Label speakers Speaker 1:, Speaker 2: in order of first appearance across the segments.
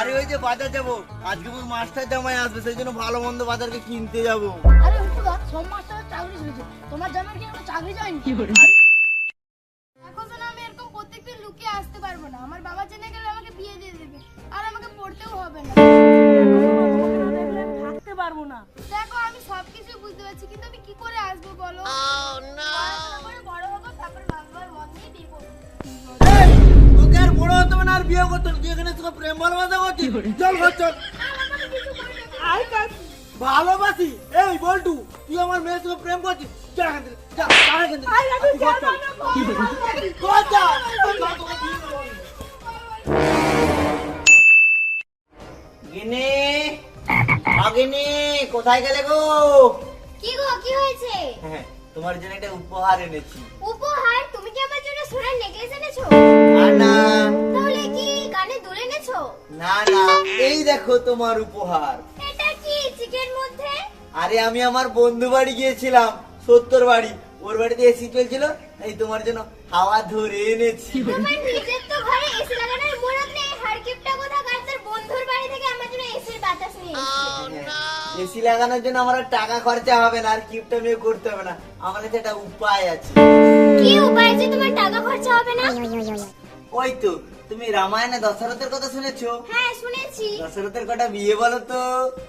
Speaker 1: আরে ওই যে বাজার যাব। আজকে মোর মাস্টার জামাই আসবে সেই জন্য ভালো মন্দ বাজারকে কিনতে যাব।
Speaker 2: আরে হুকুদা সব মাস্টার চাকরি হয়েছে তোমার জামাই কি এখনও চাকরি যায়নি? এখন তো আমি এরকম প্রত্যেকদিন লুকিয়ে আসতে পারব না। আমার বাবা জেনে গেলে আমাকে বিয়ে দিয়ে দেবে। আর আমাকে পড়তেও হবে না।
Speaker 3: থাকতে পারব না।
Speaker 2: দেখো আমি সবকিছু বুঝতে পারছি কিন্তু আমি কি করে আসব বলো? করে বড় হব তারপর
Speaker 1: বড় হতে হবে আর বিয়ে করতে তুই এখানে তোকে প্রেম ভালোবাসা চল ঘর চল। এই বল্টু তুই আমার মেয়ের সঙ্গে প্রেম করছিস? এখান থেকে, এখান থেকে। ঘর চল। গিনি আগিনি কোথায় গেলে গো?
Speaker 2: কি গো কি হয়েছে?
Speaker 1: হ্যাঁ তোমার জন্য একটা উপহার এনেছি।
Speaker 2: সোনার নেকলেস এনেছো?
Speaker 1: না না।
Speaker 2: তাহলে কি কানে দুল এনেছো?
Speaker 1: না না। এই দেখো তোমার উপহার।
Speaker 2: এটা কি চিকেন মধ্যে?
Speaker 1: আরে আমি আমার বন্ধু বাড়ি গিয়েছিলাম সত্তর বাড়ি। ওর বাড়িতে এসি চলছিল তোমার জন্য হাওয়া ধরে এনেছি।
Speaker 2: তোমার নিজের তো ঘরে এসি লাগানোর মুরত নেই। হারকিপটা কোথা কার তোর বন্ধুর বাড়ি থেকে আমার জন্য এসির বাতাস নিয়ে
Speaker 1: এসি লাগানোর জন্য আমার আর টাকা খরচা হবে না আর কিপটা মেয়ে করতে হবে না। আমার কাছে একটা উপায় আছে।
Speaker 2: কি
Speaker 1: ওই তো তুমি রামায়ণে দশরথের কথা শুনেছো?
Speaker 2: হ্যাঁ শুনেছি।
Speaker 1: দশরথের কটা বিয়ে বলো তো?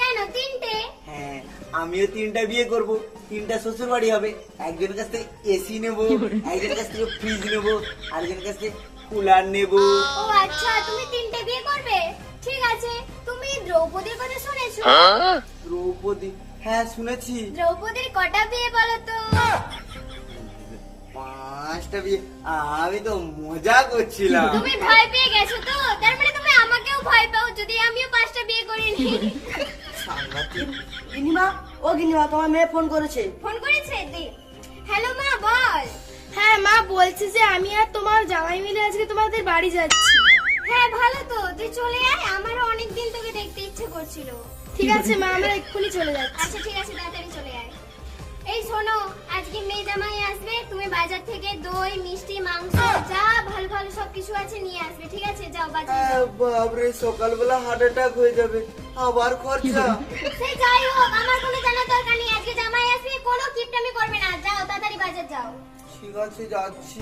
Speaker 2: কেন তিনটে?
Speaker 1: হ্যাঁ আমিও তিনটা বিয়ে করব। তিনটা শ্বশুর বাড়ি হবে। একজনের কাছ থেকে এসি নেব একজনের কাছ থেকে ফ্রিজ নেব আরেকজনের কাছ থেকে কুলার নেব।
Speaker 2: ও আচ্ছা তুমি তিনটে বিয়ে করবে? ঠিক আছে তুমি দ্রৌপদীর কথা শুনেছো?
Speaker 1: দ্রৌপদী হ্যাঁ শুনেছি।
Speaker 2: দ্রৌপদীর কটা বিয়ে বলো তো?
Speaker 1: পাঁচটা বিয়ে আমি তো মজা করছিলাম।
Speaker 2: তুমি ভয় পেয়ে গেছো তো? তার মানে তুমি আমাকেও ভয় পাও যদি আমিও পাঁচটা বিয়ে করিনি।
Speaker 1: সাংঘাতিক।
Speaker 3: গিনিমা ও গিনিমা তোমার মেয়ে ফোন করেছে।
Speaker 2: ফোন করেছে? দি। হ্যালো মা বল। হ্যাঁ মা বলছি যে আমি আর তোমার জামাই মিলে আজকে তোমাদের বাড়ি যাচ্ছি। হ্যাঁ ভালো তো। তুই চলে আয় আমারও অনেক দিন তোকে দেখতে ইচ্ছে করছিল। ঠিক আছে মা আমরা এক্ষুনি চলে যাচ্ছি। আচ্ছা ঠিক আছে তাড়াতাড়ি চলে আয়। এই শোনো আজকে মেয়ে জামাই আসবে তুমি বাজার থেকে দই মিষ্টি মাংস যা ভালো ভালো সব কিছু আছে নিয়ে আসবে ঠিক আছে? যাও বাজারে
Speaker 1: বাপরে সকালবেলা হার্ট অ্যাটাক হয়ে যাবে। আবার খরচা?
Speaker 2: সে যাই হোক আমার কোনো জানার দরকার নেই। আজকে জামাই আসবে কোনো কিপটামি করবে না। যাও তাড়াতাড়ি বাজার যাও।
Speaker 1: ঠিক আছে যাচ্ছি।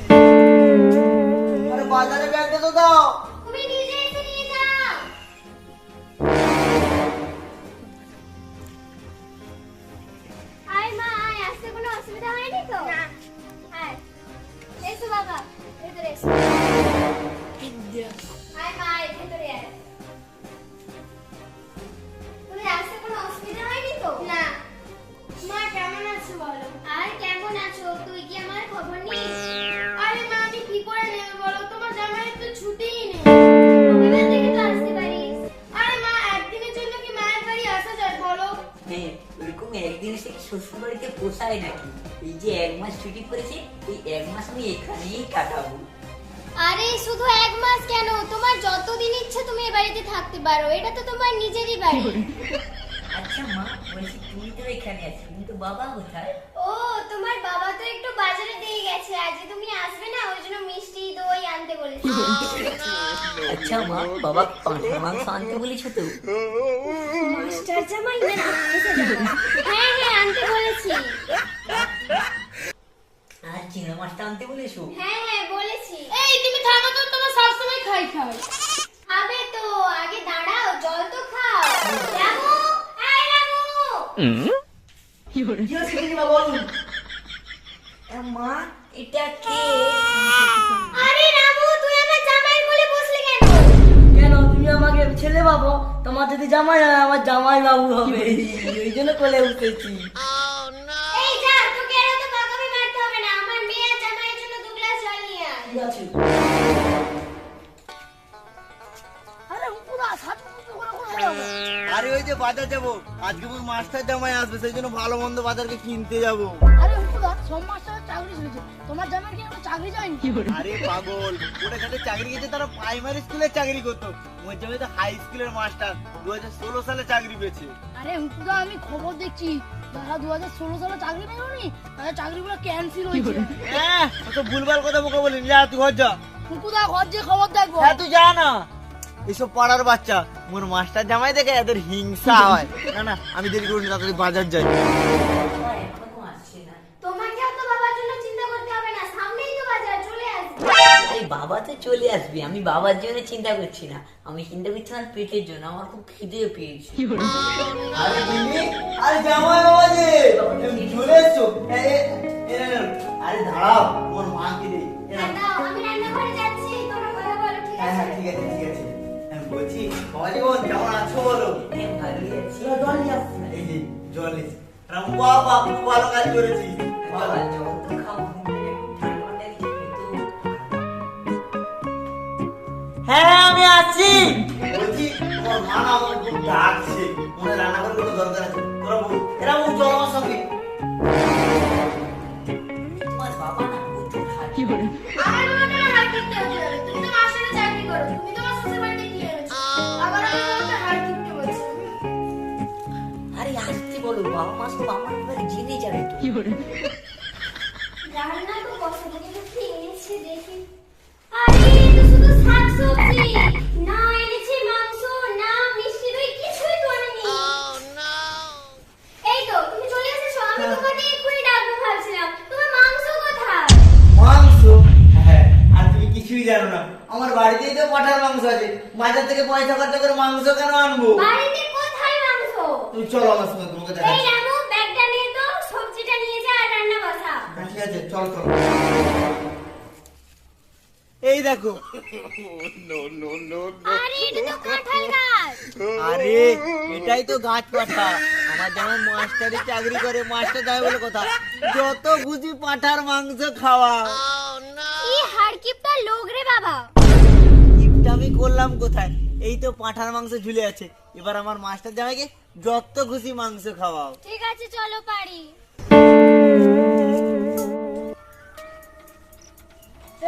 Speaker 1: আরে বাজারে ব্যাগটা তো দাও।
Speaker 2: অসুবিধা হয়নি তো না আয় এসো বাবা ভেতরে এসো আয় মা ভেতরে আয় তুমি আসতে কোনো অসুবিধা হয়নি তো না মা কেমন আছো বলো আর কেমন আছো তুই কি আমার খবর নিস আরে মা আমি কি করে নেব বলো তোমার জামাইয়ের তো ছুটিই নেই রবিবার থেকে তো আসতে পারিস আরে মা একদিনের জন্য কি মায়ের বাড়ি আসা যায় বলো
Speaker 4: হ্যাঁ ওরকম একদিন সে শ্বশুর বাড়িতে পোষায় নাকি? এই যে এক মাস ছুটি করেছে এই এক মাস আমি এখানেই কাটাবো।
Speaker 2: আরে শুধু এক মাস কেন? তোমার যতদিন ইচ্ছে তুমি এই বাড়িতে থাকতে পারো এটা তো তোমার নিজেরই বাড়ি।
Speaker 4: আচ্ছা মা বলছি তুমি তো এখানে আছো কিন্তু তো বাবা কোথায়?
Speaker 2: ও তোমার বাবা তো একটু বাজারে দিয়ে গেছে আজকে তুমি আসবে না? ওই জন্য মিষ্টি দই আনতে বলেছে।
Speaker 4: আচ্ছা মা বাবা পাঁঠা মাংস আনতে বলেছ তো?
Speaker 2: মাস্টার জামাই না হ্যাঁ হ্যাঁ আনতে বলেছি।
Speaker 4: আর চিংড়া মাছটা আনতে বলেছ?
Speaker 2: হ্যাঁ হ্যাঁ বলেছি।
Speaker 3: এই তুমি থামো তো তোমার সবসময় খাই খাই
Speaker 2: খাবে তো আগে দাঁড়াও জল তো খাও। রামু এই রামু।
Speaker 3: কি বলুন
Speaker 4: আ, মা এটা কে?
Speaker 2: আরে রামু তুই আমার জামাই বলে বসলি কেন?
Speaker 3: কেন? তুমি আমাকে ছেলে বাবু? তোমার যদি জামাই হয় আমার জামাই বাবু হবে। ওই জন্য কোলে উঠেছি।
Speaker 1: ওই যে বাজার যাব। আজকে মোর মাস্টার জামাই আসবে সেই জন্য ভালো মন্দ বাজারকে কিনতে যাব।
Speaker 2: আরে হুকুদা সব মাস্টার চাকরি হয়েছে। তোমার জামাই কি এখনও চাকরি যায়নি?
Speaker 1: আরে পাগল ওটা যাতে চাকরি গেছে তারা প্রাইমারি স্কুলে চাকরি করতো। মোর জামাই তো হাই স্কুলের মাস্টার দু হাজার ষোলো সালে চাকরি পেয়েছে।
Speaker 2: আরে হুকুদা আমি খবর দেখছি। যারা দু হাজার ষোলো সালে চাকরি পেয়নি তাদের চাকরিগুলো ক্যান্সেল হয়েছে।
Speaker 1: হ্যাঁ তো ভুলভাল কথা বকে বলিনি যা তুই ঘর যা।
Speaker 2: হুকুদা ঘর যে খবর দেখব।
Speaker 1: হ্যাঁ তুই যা না। এসব পাড়ার বাচ্চা মোর মাস্টার জামাই দেখে এদের হিংসা হয়। না না আমি দেরি করি তাড়াতাড়ি বাজার যাই।
Speaker 4: বাবা না
Speaker 2: তো বাবার জন্য চিন্তা করতে হবে না সামনেই তো বাজার চলে আসবে।
Speaker 4: আমি বাবার জন্য চিন্তা করছি না। আমি চিন্তা করছি আমার পেটের জন্য আমার খুব খিদে পেয়েছে।
Speaker 1: আরে দিদি আরে জামাই বাবা যে তুমি চলে এসছো। আরে দাঁড়াও মোর মাকে দে। বলছি বাবা জীবন কেমন আছো বলো
Speaker 4: ভালোই আছি
Speaker 3: জল নিয়ে আসছি
Speaker 1: এই যে জল এসে রাম বাবা খুব ভালো কাজ করেছি
Speaker 4: বাবা জল তো খাও
Speaker 3: হ্যাঁ আমি আছি।
Speaker 1: বলছি তোমার মা আমার খুব ডাকছে। মনে রান্না করার কোনো দরকার আছে। বলো
Speaker 4: মা আমার ব্যাপারে জেনে যাবে তো।
Speaker 2: রান্না তো কষ্ট কিন্তু কি এনেছে দেখি। আরে তো শুধু শাকসবজি। না এনেছে মাংস না মিষ্টি দই কিছুই তো আনেনি এই তো তুমি চলে এসেছ আমি তোমাকে এক্ষুনি ডাকবো ভাবছিলাম। তোমার মাংস কোথায়?
Speaker 1: মাংস? হ্যাঁ আর তুমি কিছুই জানো না। আমার বাড়িতেই তো পাঠার মাংস আছে। বাজার থেকে পয়সা খরচা করে মাংস কেন আনব?
Speaker 2: বাড়িতে কোথায় মাংস?
Speaker 1: তুমি চলো আমার সঙ্গে তোমাকে দেখাচ্ছি
Speaker 2: রামু ব্যাগটা নিয়ে তো সবজিটা নিয়ে যা আর রান্না বসা
Speaker 1: হ্যাঁ, ঠিক আছে চল চল। এই দেখো।
Speaker 2: আরে
Speaker 1: এটাই তো গাছ পাঠা। আমার যেমন মাস্টারি চাকরি করে মাস্টার যাবে বলে কথা। যত বুঝি পাঠার মাংস খাওয়া।
Speaker 2: লোক রে বাবা।
Speaker 1: আমি করলাম কোথায়? এই তো পাঠার মাংস ঝুলে আছে। এবার আমার মাস্টার জামাইকে যত খুশি মাংস খাওয়াও।
Speaker 2: ঠিক আছে চলো পারি।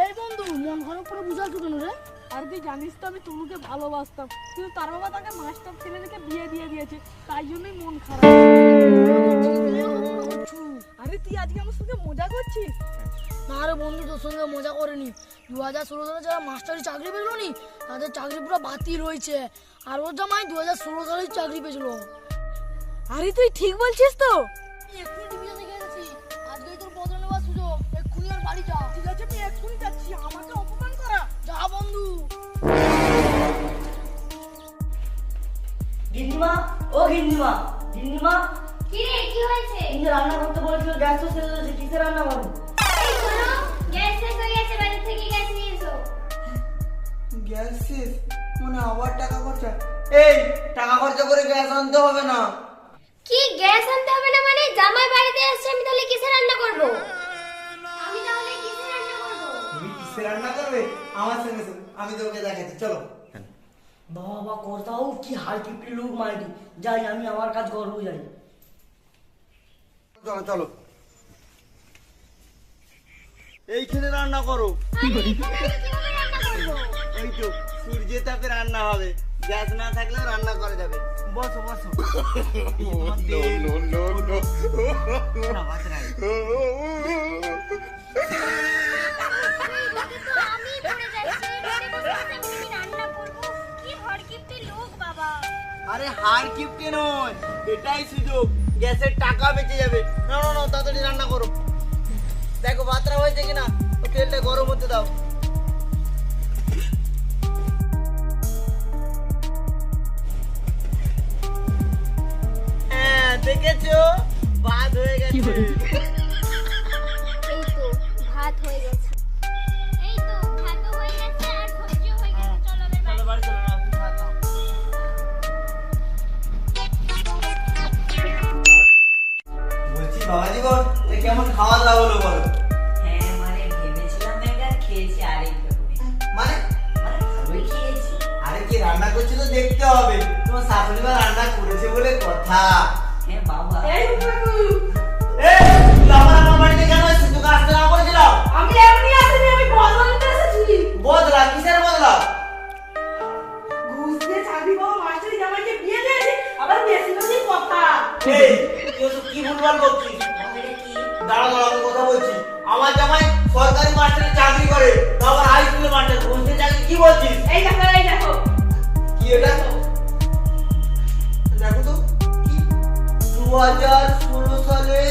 Speaker 5: এই বন্ধু মন খারাপ করে বুঝাচ্ছ কেন রে? আর তুই জানিস তো আমি তনুকে ভালোবাসতাম। কিন্তু তার বাবা তাকে মাস্টার ছেলে দেখে বিয়ে দিয়ে দিয়েছে। তাই জন্যই মন খারাপ। আরে তুই আজকে আমার সঙ্গে মজা করছিস?
Speaker 6: না রে বন্ধু তোর সঙ্গে মজা করেনি। দু হাজার ষোলো সালে যারা মাস্টারি চাকরি পেল নি তাদের চাকরি পুরো বাতিল হয়েছে। আর ওর জামাই দু হাজার ষোলো সালে চাকরি পেয়েছিল।
Speaker 5: আরে তুই ঠিক বলছিস তো?
Speaker 3: গিন্নিমা ও গিন্নিমা গিন্নিমা।
Speaker 2: কি রে কি হয়েছে?
Speaker 3: তুমি রান্না করতে বলেছিল গ্যাস তো শেষ হয়েছে কিসে রান্না করব?
Speaker 2: গ্যাস শেষ হয়ে গেছে বাড়ি থেকে গ্যাস নিয়ে এসো।
Speaker 1: গ্যাস শেষ? মানে আবার টাকা খরচা। এই টাকা খরচা করে গ্যাস আনতে হবে না।
Speaker 2: কি গ্যাস আনতে হবে না মানে? জামাই বাড়িতে আসছে আমি তাহলে কিসে রান্না করব? আমি তাহলে কিসে রান্না করব?
Speaker 1: তুমি কিসে রান্না করবে? আমার সঙ্গে আমি তোমাকে দেখাচ্ছি চলো।
Speaker 3: বাবা করতাও কি হার কিপটি লোক মারি যাই আমি আমার কাজ করব যাই।
Speaker 1: চলো চলো। এইখানে রান্না করো।
Speaker 2: আমি এখানে রান্না
Speaker 1: ওই তো সূর্যের তাপে রান্না হবে। গ্যাস না থাকলেও রান্না করা যাবে। বসো বসো। এটাই সুযোগ। গ্যাসের টাকা বেঁচে যাবে। না না তাড়াতাড়ি রান্না করো। দেখো ভাতটা হয়েছে কিনা? তেলটা গরম হতে দাও। হ্যাঁ দেখেছ? বাদ হয়ে গেছে। বাবা জীবন কেমন খাওয়া দাওয়া হলো বলো?
Speaker 4: হ্যাঁ মানে ভেবেছিলাম একবার খেয়েছি আরেক রকমের।
Speaker 1: মানে?
Speaker 4: মানে ভালোই খেয়েছি।
Speaker 1: আরে কি রান্না করছে তো দেখতে হবে। তোমার শাশুড়ি মা রান্না করেছে বলে কথা।
Speaker 4: হ্যাঁ বাবা।
Speaker 1: এই আমার আমার বাড়িতে কেন এসেছ? তোকে আসতে না বলেছিলাম
Speaker 5: আমি এমনি দু
Speaker 1: হাজার ষোলো সালে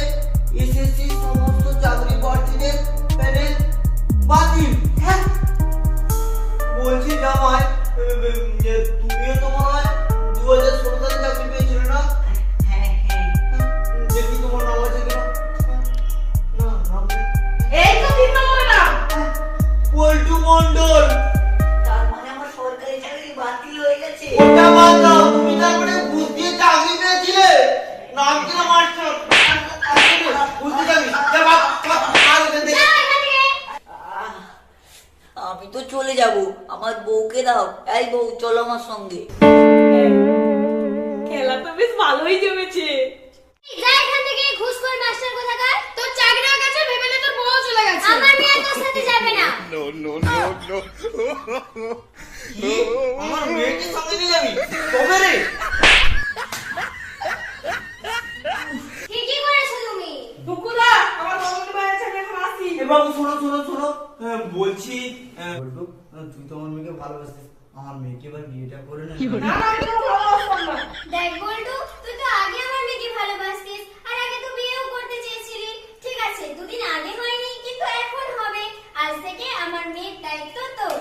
Speaker 5: এসএসসি সমস্ত চাকরি
Speaker 1: প্রার্থীদের প্যানেল বাতিল। হ্যাঁ। বলছি জামাই তুমিও তো মনে দু হাজার
Speaker 4: আমার সঙ্গে।
Speaker 5: খেলা তো বেশ ভালোই জমেছে।
Speaker 2: যা এখান থেকে ঘুষখোর মাস্টার কোথাকার? তোর চাকরি গেছে ভেবে নে তোর বউ চলে গেছে। আমার মেয়ে তোর সাথে যাবে না।
Speaker 1: কি? আমার মেয়েকে সঙ্গে নিয়ে যাবি? কবে রে।
Speaker 2: ঠিকই করেছ তুমি।
Speaker 5: টুকুদা আমার বাবাকে বাইরে ছেড়ে এখন আসি।
Speaker 1: এ বাবু শোনো শোনো শোনো। হ্যাঁ, বলছি তুই তো আমার মেয়েকে ভালোবাসিস। আমার মেয়েকে এবার বিয়েটা করে
Speaker 5: না।
Speaker 2: দেখ বল্টু তুই তো আগে আমার মেয়েকে ভালোবাসতিস আর আগে তো বিয়েও করতে চেয়েছিলি। ঠিক আছে দুদিন আগে হয়নি কিন্তু এখন হবে। আজ থেকে আমার মেয়ের দায়িত্ব তোর।